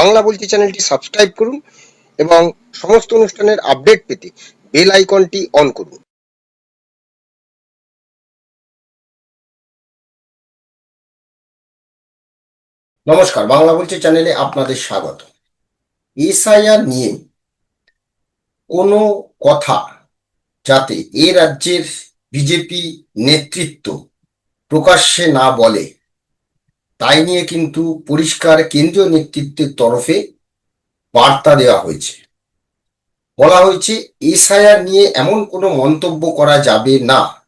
বাংলা বলছি চ্যানেলটি সাবস্ক্রাইব করুন এবং সমস্ত অনুষ্ঠানের আপডেট পেতে বেল আইকনটি অন করুন। নমস্কার, বাংলা বলছি চ্যানেলে আপনাদের স্বাগত। এসআইআর নিয়ে কোনো কথা যাতে এ রাজ্যের বিজেপি নেতৃত্ব প্রকাশ্যে না বলে তাই নিয়ে কিন্তু পরিষ্কার কেন্দ্রীয় নেতৃত্বের তরফে বার্তা দেওয়া হয়েছে। বলা হয়েছে, এসআইআর নিয়ে এমন কোনো মন্তব্য করা যাবে না।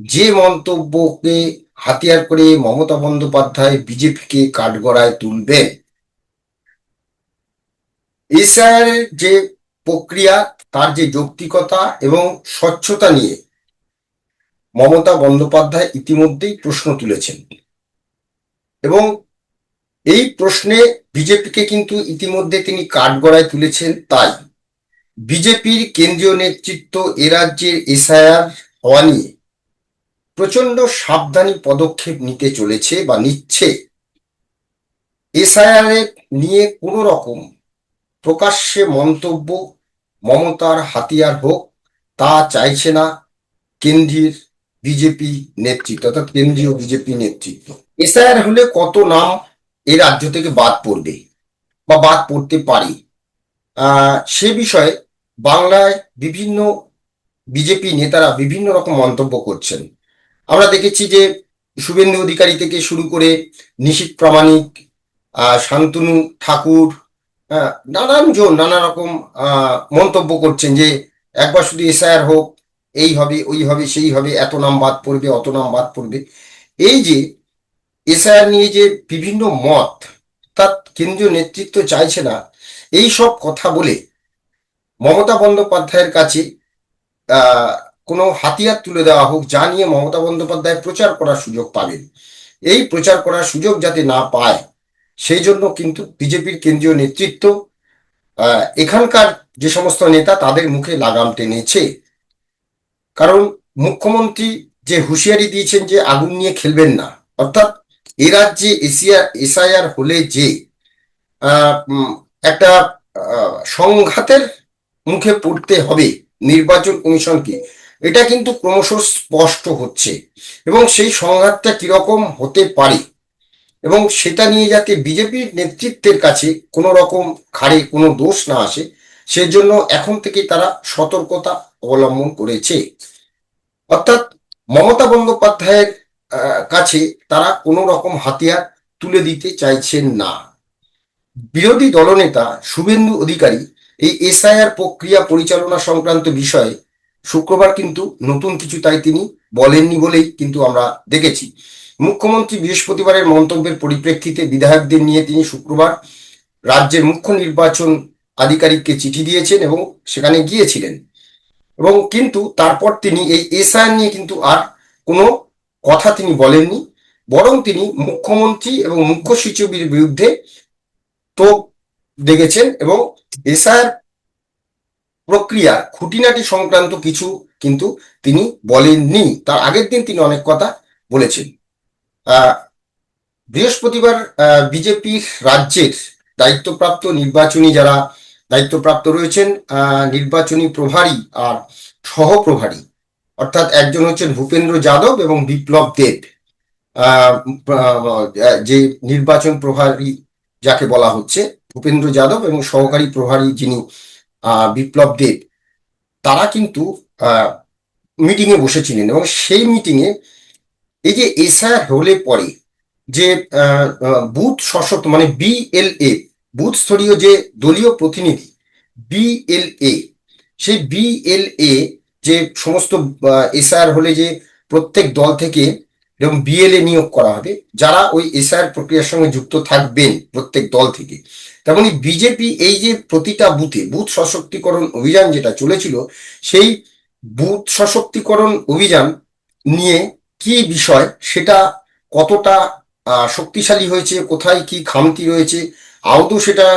যে মন্তব্যকে হাতিয়ার করে মমতা বন্দ্যোপাধ্যায় বিজেপিকে কাঠগড়ায় তুলবেন। এসআইআর যে প্রক্রিয়া, তার যে যৌক্তিকতা এবং স্বচ্ছতা নিয়ে মমতা বন্দ্যোপাধ্যায় ইতিমধ্যেই প্রশ্ন তুলেছেন। এবং এই প্রশ্নে বিজেপিকে কিন্তু ইতিমধ্যে তিনি কাঠগড়ায় তুলেছেন, তাই বিজেপির কেন্দ্রীয় নেতৃত্ব এ রাজ্যের এসআইআর হওয়া নিয়ে প্রচণ্ড সাবধানী পদক্ষেপ নিতে চলেছে বা নিচ্ছে। এসআইআর নিয়ে কোনো রকম প্রকাশ্যে মন্তব্য মমতার হাতিয়ার হোক, তা চাইছে না কেন্দ্রীয় বিজেপি নেতৃত্ব অর্থাৎ কেন্দ্রীয় বিজেপি নেতৃত্ব। এসআইআর হলে কত নাম এই রাজ্য থেকে বাদ পড়বে বা বাদ পড়তে পারে? সে বিষয়ে বাংলায় বিভিন্ন বিজেপি নেতারা বিভিন্ন রকম মন্তব্য করছেন। আমরা দেখেছি যে শুভেন্দু অধিকারী থেকে শুরু করে নিশীত প্রামাণিক শান্তনু ঠাকুর হ্যাঁ, নানান জন নানা রকম মন্তব্য করছেন যে একবার শুধু এসআইআর হোক এই হবে ওই হবে সেই হবে এত নাম বাদ পড়বে অত নাম বাদ পড়বে। এই যে এসআইআর নিয়ে যে বিভিন্ন মত অর্থাৎ কেন্দ্রীয় নেতৃত্ব চাইছে না, এই সব কথা বলে মমতা বন্দ্যোপাধ্যায়ের কাছে কোনো হাতিয়ার তুলে দেওয়া হোক, যা নিয়ে মমতা বন্দ্যোপাধ্যায় প্রচার করার সুযোগ পাবেন। এই প্রচার করার সুযোগ যাতে না পায়, সেই জন্য কিন্তু বিজেপির কেন্দ্রীয় নেতৃত্ব এখানকার যে সমস্ত নেতা, তাদের মুখে লাগাম টেনেছে। কারণ মুখ্যমন্ত্রী যে হুঁশিয়ারি দিয়েছেন যে আগুন নিয়ে খেলবেন না, অর্থাৎ এ রাজ্যে এসিয়া এসআইআর হলে যে একটা সংঘাতের মুখে পড়তে হবে নির্বাচন কমিশনকে এটা কিন্তু ক্রমশ স্পষ্ট হচ্ছে। এবং সেই সংঘাতটা কীরকম হতে পারে, এবং সেটা নিয়ে যাতে বিজেপির নেতৃত্বের কাছে কোনো রকম খাড়ে কোনো দোষ না আসে, সেজন্য এখন থেকে তারা সতর্কতা অবলম্বন করেছে। অর্থাৎ মমতা বন্দ্যোপাধ্যায়ের কাছে তারা কোনো রকম হাতিয়ার তুলে দিতে চাইছেন না। বিরোধী দলনেতা শুভেন্দু অধিকারী এই এসআইআর প্রক্রিয়া পরিচালনা সংক্রান্ত বিষয়ে শুক্রবার কিন্তু নতুন কিছু তাই তিনি বলেননি বলেই কিন্তু আমরা দেখেছি। মুখ্যমন্ত্রী বৃহস্পতিবারের মন্তব্যের পরিপ্রেক্ষিতে বিধায়কদের নিয়ে তিনি শুক্রবার রাজ্যের মুখ্য নির্বাচন আধিকারিককে চিঠি দিয়েছেন এবং সেখানে গিয়েছিলেন। এবং কিন্তু তারপর তিনি এই এসআইআর নিয়ে কিন্তু আর কোনো কথা তিনি বলেননি, বরং তিনি মুখ্যমন্ত্রী এবং মুখ্য সচিবের বিরুদ্ধে তোপ দেখেছেন এবং এসআর প্রক্রিয়া, খুঁটিনাটি সংক্রান্ত কিছু কিন্তু তিনি বলেননি। তার আগের দিন তিনি অনেক কথা বলেছেন। বৃহস্পতিবার বিজেপির রাজ্যের দায়িত্বপ্রাপ্ত নির্বাচনী যারা দায়িত্বপ্রাপ্ত রয়েছেন নির্বাচনী প্রভারী আর সহপ্রভারী অর্থাৎ একজন হচ্ছেন ভূপেন্দ্র যাদব এবং বিপ্লব দেব। যে নির্বাচন প্রভারী যাকে বলা হচ্ছে, ভূপেন্দ্র যাদব এবং সহকারী প্রভারী যিনি বিপ্লব দেব, তারা কিন্তু মিটিং এ বসেছিলেন এবং সেই মিটিং এ এই যে এসআর হলে পরে যে বুথ সশক্ত মানে বিএলএ বুথ স্তরীয় যে দলীয় প্রতিনিধি বিএলএ সেই বিএলএ যে সমস্ত এসআর হলে যে প্রত্যেক দল থেকে এবং বিএলএ নিয়োগ করা হবে, যারা ওই এসআর প্রক্রিয়ার সঙ্গে যুক্ত থাকবেন প্রত্যেক দল থেকে। তেমনি বিজেপি এই যে প্রতিটা বুথে, বুথ সশক্তিকরণ অভিযান যেটা চলেছিল, সেই বুথ সশক্তিকরণ অভিযান নিয়ে কি বিষয়, সেটা কতটা শক্তিশালী হয়েছে, কোথায় কি খামতি রয়েছে, আদৌ সেটা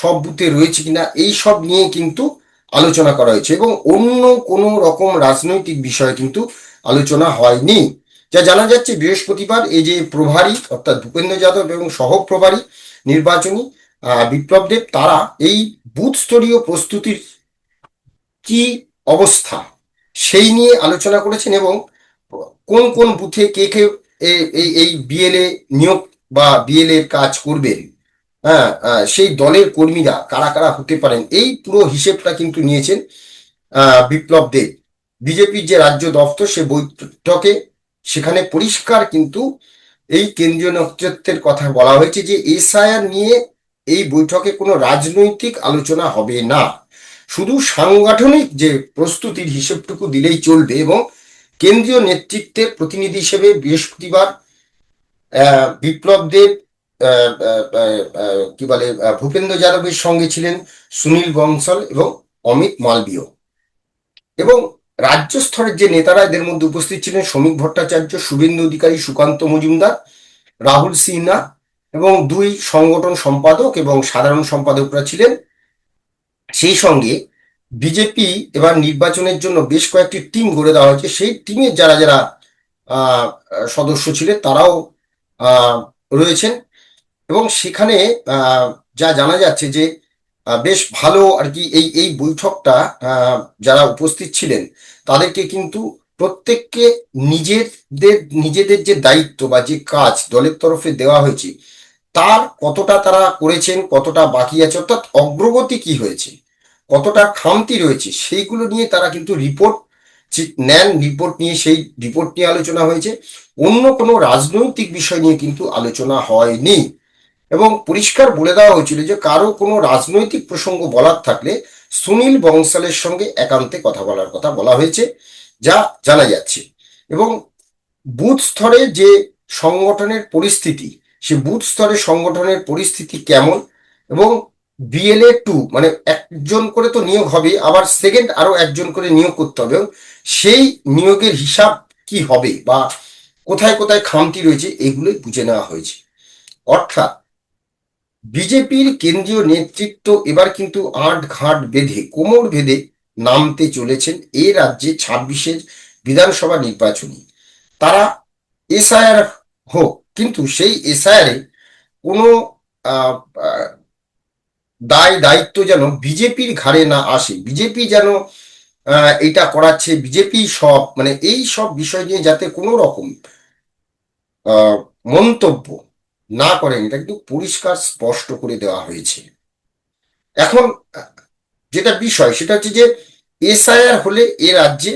সব বুথে রয়েছে কিনা, এই সব নিয়ে কিন্তু আলোচনা করা হয়েছে এবং অন্য কোনো রকম রাজনৈতিক বিষয় কিন্তু আলোচনা হয়নি। যা জানা যাচ্ছে বৃহস্পতিবার এই যে প্রভারী অর্থাৎ ভূপেন্দ্র যাদব এবং সহপ্রভারী নির্বাচনী বিপ্লব দেব, তারা এই বুথ স্তরীয় প্রস্তুতির কি অবস্থা সেই নিয়ে আলোচনা করেছেন এবং কোন কোন বুথে কে কে এই এই বিএলএ নিয়োগ বা বিএলএ কাজ করবেন। হ্যাঁ সেই দলের কর্মীরা কারা কারা হতে পারেন, এই পুরো হিসেবটা কিন্তু নিয়েছেন বিপ্লব দেব বিজেপির যে রাজ্য দপ্তর, সে বৈঠকে সেখানে পরিষ্কার কিন্তু এই কেন্দ্রীয় নেতৃত্বের কথা বলা হয়েছে যে এসআইআর নিয়ে এই বৈঠকে কোনো রাজনৈতিক আলোচনা হবে না। শুধু সাংগঠনিক যে প্রস্তুতির হিসেবটুকু দিলেই চলবে এবং কেন্দ্রীয় নেতৃত্বের প্রতিনিধি হিসেবে বৃহস্পতিবার বিপ্লব দেব কি বলে ভূপেন্দ্র যাদবের সঙ্গে ছিলেন সুনীল বংশল এবং অমিত মালবীয়। এবং রাজ্য স্তরের যে নেতারা এদের মধ্যে উপস্থিত ছিলেন শ্রমিক ভট্টাচার্য, শুভেন্দু অধিকারী, সুকান্ত মজুমদার, রাহুল সিনহা এবং দুই সংগঠন সম্পাদক এবং সাধারণ সম্পাদকরা ছিলেন। সেই সঙ্গে বিজেপি এবার নির্বাচনের জন্য বেশ কয়েকটি টিম গড়ে দেওয়া হয়েছে। সেই টিমের যারা যারা সদস্য ছিলেন তারাও রয়েছেন। এবং সেখানে যা জানা যাচ্ছে যে বেশ ভালো আর কি এই এই বৈঠকটা যারা উপস্থিত ছিলেন, তাদেরকে কিন্তু প্রত্যেককে নিজেদের নিজেদের যে দায়িত্ব বা যে কাজ দলের তরফে দেওয়া হয়েছে, তার কতটা তারা করেছেন, কতটা বাকি আছে, অর্থাৎ অগ্রগতি কি হয়েছে, কতটা খামতি রয়েছে, সেইগুলো নিয়ে তারা কিন্তু রিপোর্ট নেন, রিপোর্ট নিয়ে, সেই রিপোর্ট নিয়ে আলোচনা হয়েছে। অন্য কোনো রাজনৈতিক বিষয় নিয়ে কিন্তু আলোচনা হয়নি। এবং পরিষ্কার বলে দেওয়া হয়েছিল যে কারও কোনো রাজনৈতিক প্রসঙ্গ বলার থাকলে সুনীল বংশালের সঙ্গে একান্তে কথা বলার কথা বলা হয়েছে, যা জানা যাচ্ছে। এবং বুথ স্তরে যে সংগঠনের পরিস্থিতি, সে বুথ স্তরে সংগঠনের পরিস্থিতি কেমন? এবং বিএলএ টু মানে একজন করে তো নিয়োগ হবে, আবার সেকেন্ড আরও একজন করে নিয়োগ করতে হবে সেই নিয়োগের হিসাব কি হবে বা কোথায় কোথায় খামতি রয়েছে, এগুলোই বুঝে নেওয়া হয়েছে। অর্থাৎ বিজেপির কেন্দ্রীয় নেতৃত্ব এবার কিন্তু আট ঘাট বেঁধে, কোমর বেঁধে নামতে চলেছেন এই রাজ্যে ছাব্বিশের বিধানসভা নির্বাচনী। তারা এসআইআর হোক, কিন্তু সেই এসআইআরে কোনো দায়, দায়িত্ব যেন বিজেপির ঘাড়ে না আসে। বিজেপি যেন এটা করাচ্ছে বিজেপি সব মানে এই সব বিষয় নিয়ে যাতে কোনো রকম মন্তব্য না করেন এটা কিন্তু পরিষ্কার স্পষ্ট করে দেওয়া হয়েছে। এখন যেটা বিষয়, সেটা হচ্ছে যে এসআইআর হলে এ রাজ্যে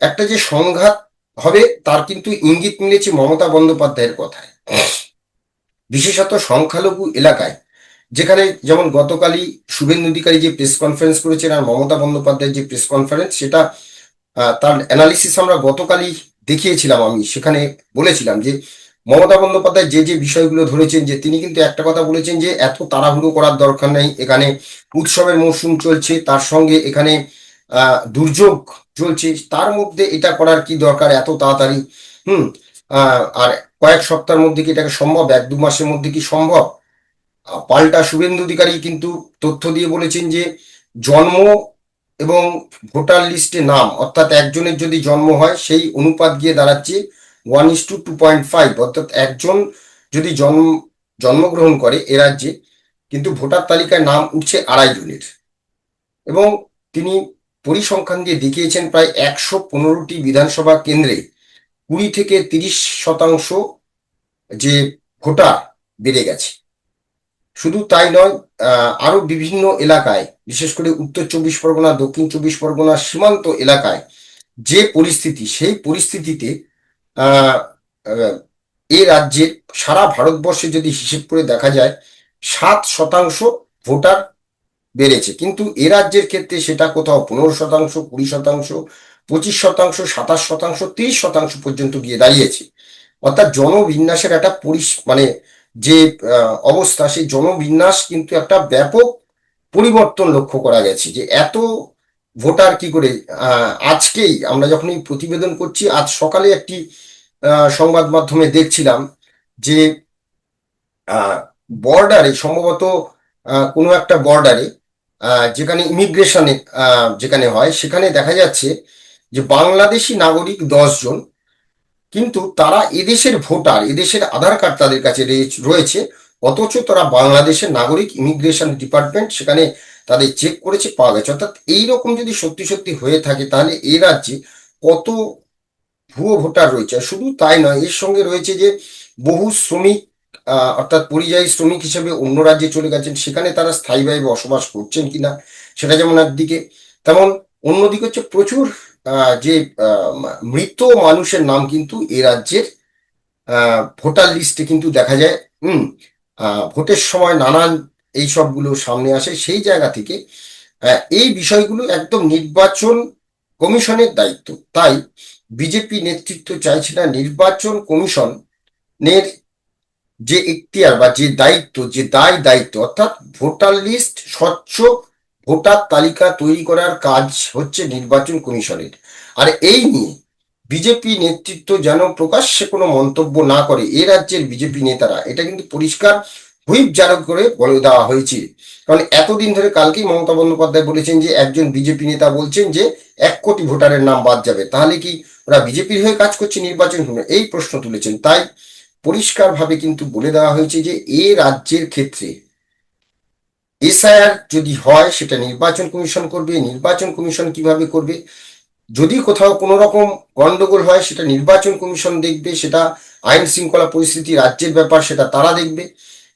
একটা যে সংঘাত হবে, তার কিন্তু ইঙ্গিত মিলেছে মমতা বন্দ্যোপাধ্যায়ের কথায়। বিশেষত সংখ্যালঘু এলাকায়, যেখানে যেমন গতকালই শুভেন্দু অধিকারী যে প্রেস কনফারেন্স করেছেন আর মমতা বন্দ্যোপাধ্যায়ের যে প্রেস কনফারেন্স, সেটা তার অ্যানালিসিস আমরা গতকালই দেখিয়েছিলাম আমি, সেখানে বলেছিলাম যে মমতা বন্দ্যোপাধ্যায় যে যে বিষয়গুলো ধরেছেন যে তিনি কিন্তু একটা কথা বলেছেন যে এত তাড়াহুড়ো করার দরকার নেই, এখানে উৎসবের মৌসুম চলছে, তার সঙ্গে এখানে দুর্যোগ চলছে, তার মধ্যে এটা করার কি দরকার এত তাড়াতাড়ি? হুম আর কয়েক সপ্তাহের মধ্যে কি এটাকে সম্ভব? এক দু মাসের মধ্যে কি সম্ভব? পাল্টা শুভেন্দু অধিকারী কিন্তু তথ্য দিয়ে বলেছেন যে জন্ম এবং ভোটার লিস্টে নাম, অর্থাৎ একজনের যদি জন্ম হয়, সেই অনুপাত গিয়ে দাঁড়াচ্ছে one is two two point five অর্থাৎ একজন যদি জন্ম জন্মগ্রহণ করে এ রাজ্যে কিন্তু ভোটার তালিকায় নাম উঠছে আড়াই জনের। এবং তিনি পরিসংখ্যান দিয়ে দেখিয়েছেন প্রায় একশো পনেরোটি বিধানসভা কেন্দ্রে কুড়ি থেকে তিরিশ শতাংশ যে ভোটার বেড়ে গেছে। শুধু তাই নয় আহ, আরও বিভিন্ন এলাকায় বিশেষ করে উত্তর চব্বিশ পরগনা দক্ষিণ চব্বিশ পরগনা সীমান্ত এলাকায় যে পরিস্থিতি সেই পরিস্থিতিতে এ রাজ্যের সারা ভারতবর্ষে যদি হিসেব করে দেখা যায়, সাত শতাংশ ভোটার বেড়েছে। কিন্তু এ রাজ্যের ক্ষেত্রে সেটা কোথাও পনেরো শতাংশ, কুড়ি শতাংশ, পঁচিশ শতাংশ, সাতাশ শতাংশ, তিরিশ শতাংশ পর্যন্ত গিয়ে দাঁড়িয়েছে। অর্থাৎ জনবিন্যাসের একটা পরিস মানে যে অবস্থা, সেই জনবিন্যাস কিন্তু একটা ব্যাপক পরিবর্তন লক্ষ্য করা গেছে যে এত ভোটার কি করে? আজকেই আমরা যখন এই প্রতিবেদন করছি, আজ সকালে একটি সংবাদ মাধ্যমে দেখছিলাম যে বর্ডারে সম্ভবত কোনো একটা বর্ডারে যেখানে ইমিগ্রেশনে যেখানে হয়, সেখানে দেখা যাচ্ছে যে বাংলাদেশি নাগরিক জন, কিন্তু তারা এদেশের ভোটার, এদেশের আধার কার্ড তাদের কাছে রয়েছে, অথচ তারা বাংলাদেশের নাগরিক ইমিগ্রেশন ডিপার্টমেন্ট, সেখানে তাদের চেক করেছে, পাওয়া গেছে। অর্থাৎ এইরকম যদি সত্যি সত্যি হয়ে থাকে, তাহলে এই রাজ্যে কত ভুয়ো ভোটার রয়েছে। শুধু তাই নয়, এর সঙ্গে রয়েছে যে বহু শ্রমিক অর্থাৎ পরিযায়ী শ্রমিক হিসেবে অন্য রাজ্যে চলে গেছেন। সেখানে তারা স্থায়ীভাবে বসবাস করছেন কিনা, সেটা যেমন একদিকে, তেমন অন্যদিকে হচ্ছে প্রচুর যে মৃত মানুষের নাম কিন্তু এ রাজ্যের ভোটার লিস্টে কিন্তু দেখা যায়। হুম ভোটের সময় নানান এই সবগুলো সামনে আসে, সেই জায়গা থেকে এই বিষয়গুলো একদম নির্বাচন কমিশনের দায়িত্ব। তাই বিজেপি নেতৃত্ব চাইছে না নির্বাচন কমিশনের যে এখতিয়ার বা যে দায়িত্ব, যে দায় দায়িত্ব, অর্থাৎ ভোটার লিস্ট, স্বচ্ছ ভোটার তালিকা তৈরি করার কাজ হচ্ছে নির্বাচন কমিশনের। আর এই নিয়ে বিজেপি নেতৃত্ব যেন প্রকাশ্যে কোনো মন্তব্য না করে, এ রাজ্যের বিজেপি নেতারা, এটা কিন্তু পরিষ্কার হুইপ জারি করে বলে দেওয়া হয়েছে। কারণ এতদিন ধরে কালকেই মমতা বন্দ্যোপাধ্যায় বলেছেন যে, একজন বিজেপি নেতা বলছেন যে, এক কোটি ভোটারের নাম বাদ যাবে। তাহলে কি ওরা বিজেপির হয়ে কাজ করছে নির্বাচন কমিশন এই প্রশ্ন তুলেছেন। তাই পরিষ্কারভাবে কিন্তু বলে দেওয়া হয়েছে যে, এ রাজ্যের ক্ষেত্রে এসআইআর যদি হয়, সেটা নির্বাচন কমিশন করবে। নির্বাচন কমিশন কীভাবে করবে? যদি কোথাও কোনো রকম গন্ডগোল হয়, সেটা নির্বাচন কমিশন দেখবে। সেটা আইন শৃঙ্খলা পরিস্থিতি রাজ্যের ব্যাপার, সেটা তারা দেখবে।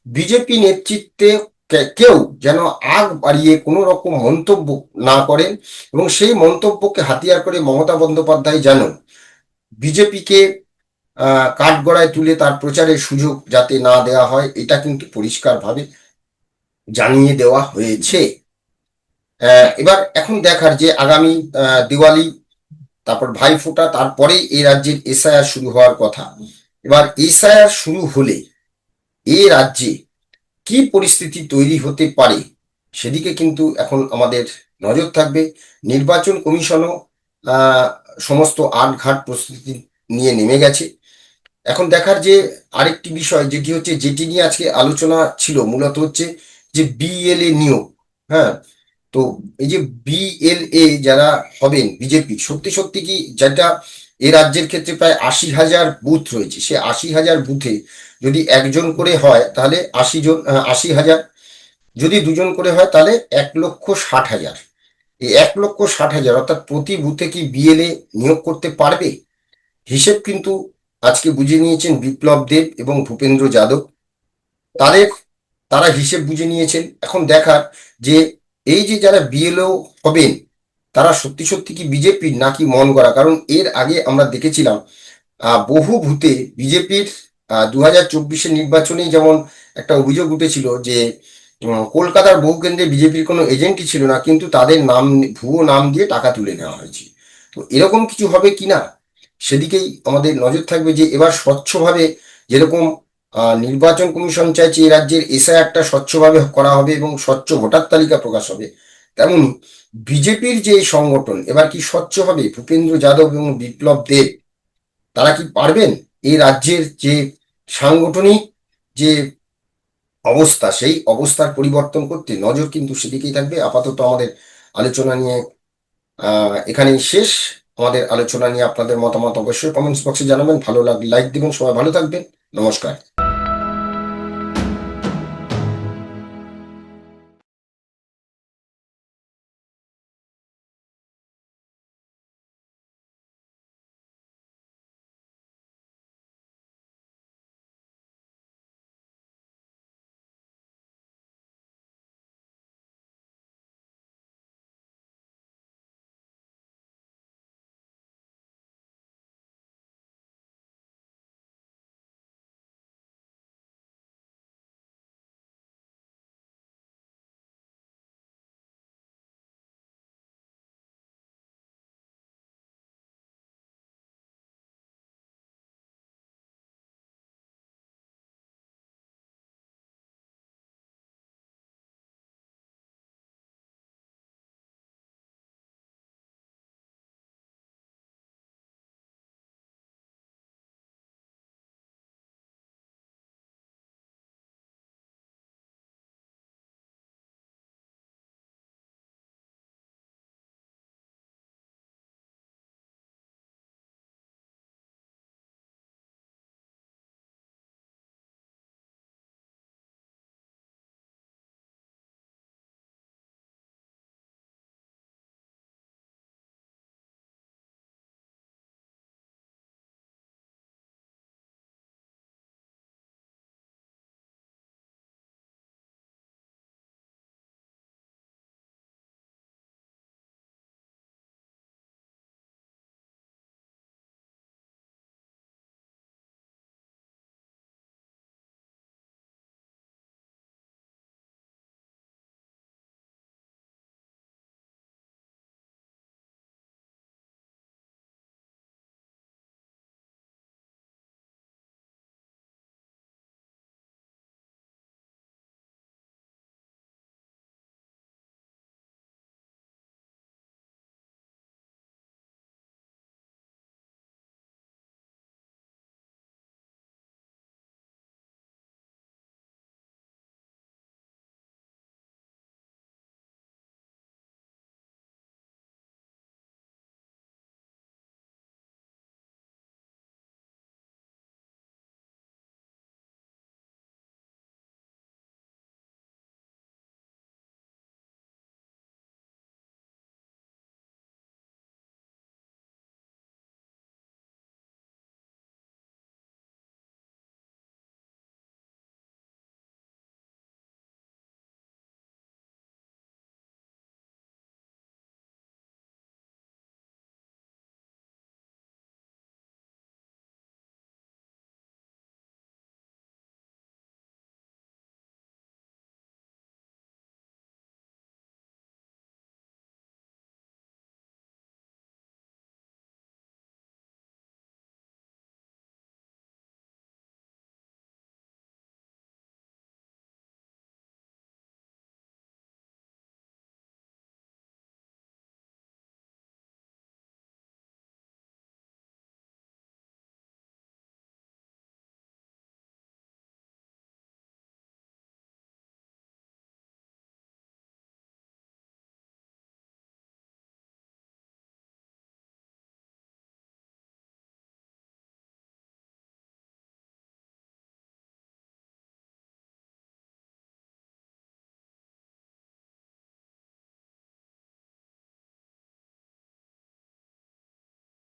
বিজেপি নেতৃত্বে কেউ যেন আগ বাড়িয়ে কোনো রকম মন্তব্য না করেন এবং সেই মন্তব্যকে হাতিয়ার করে মমতা বন্দ্যোপাধ্যায় যেন বিজেপিকে কাঠগড়ায় তুলে তার প্রচারের সুযোগ যাতে না দেওয়া হয়, এটা কিন্তু পরিষ্কারভাবে জানিয়ে দেওয়া হয়েছে। এবার এখন দেখার যে আগামী দিওয়ালি, তারপর ভাইফোঁটা, তারপরে এই রাজ্যের এসআইআর শুরু হওয়ার কথা। এবার এসআইআর শুরু হলে এই রাজ্যে কি পরিস্থিতি তৈরি হতে পারে? সেদিকে কিন্তু এখন আমাদের নজর থাকবে। নির্বাচন কমিশনও সমস্ত আটঘাট প্রস্তুতি নিয়ে নেমে গেছে। এখন দেখার যে আরেকটি বিষয়, যেটি হচ্ছে যেটি নিয়ে আজকে আলোচনা ছিল, মূলত হচ্ছে যে বিএলএ নিয়োগ হ্যাঁ? তো এই যে বিএলএ যারা হবেন, বিজেপি, সত্যি সত্যি কি যেটা এ রাজ্যের ক্ষেত্রে প্রায় আশি হাজার বুথ রয়েছে। সে আশি হাজার বুথে যদি একজন করে হয়, তাহলে আশি জন আশি হাজার। যদি দুজন করে হয়, তাহলে এক লক্ষ ষাট হাজার। এই এক লক্ষ ষাট হাজার, অর্থাৎ প্রতি বুথে কি বিএলএ নিয়োগ করতে পারবে? হিসেব কিন্তু আজকে বুঝে নিয়েছেন বিপ্লব দেব এবং ভূপেন্দ্র যাদব। তাদের, তারা হিসেব বুঝে নিয়েছেন। এখন দেখার যে, এই যে যারা বিএলও হবেন তারা সত্যি সত্যি কি বিজেপির নাকি মন গড়া? কারণ এর আগে আমরা দেখেছিলাম বহু ভূতে বিজেপির দু হাজার চব্বিশের নির্বাচনে যেমন একটা অভিযোগ উঠেছিল যে কলকাতার বহু কেন্দ্রে বিজেপির কোনো এজেন্টই ছিল না, কিন্তু তাদের নাম, ভুয়ো নাম দিয়ে টাকা তুলে নেওয়া হয়েছে। তো এরকম কিছু হবে কিনা সেদিকেই আমাদের নজর থাকবে যে এবার স্বচ্ছভাবে যেরকম নির্বাচন কমিশন চাইছে এই রাজ্যের এসআই একটা স্বচ্ছভাবে করা হবে এবং স্বচ্ছ ভোটার তালিকা প্রকাশ হবে তেমনি বিজেপির যে সংগঠন, এবার কি স্বচ্ছ হবে? ভূপেন্দ্র যাদব এবং বিপ্লব দেব, তারা কি পারবেন? এই রাজ্যের যে সাংগঠনিক যে অবস্থা, সেই অবস্থার পরিবর্তন করতে নজর কিন্তু সেদিকেই থাকবে। আপাতত আমাদের আলোচনা নিয়ে এখানেই শেষ। আমাদের আলোচনা নিয়ে আপনাদের মতামত অবশ্যই কমেন্টস বক্সে জানাবেন। ভালো লাগলে লাইক দিবেন। সবাই ভালো থাকবেন। নমস্কার।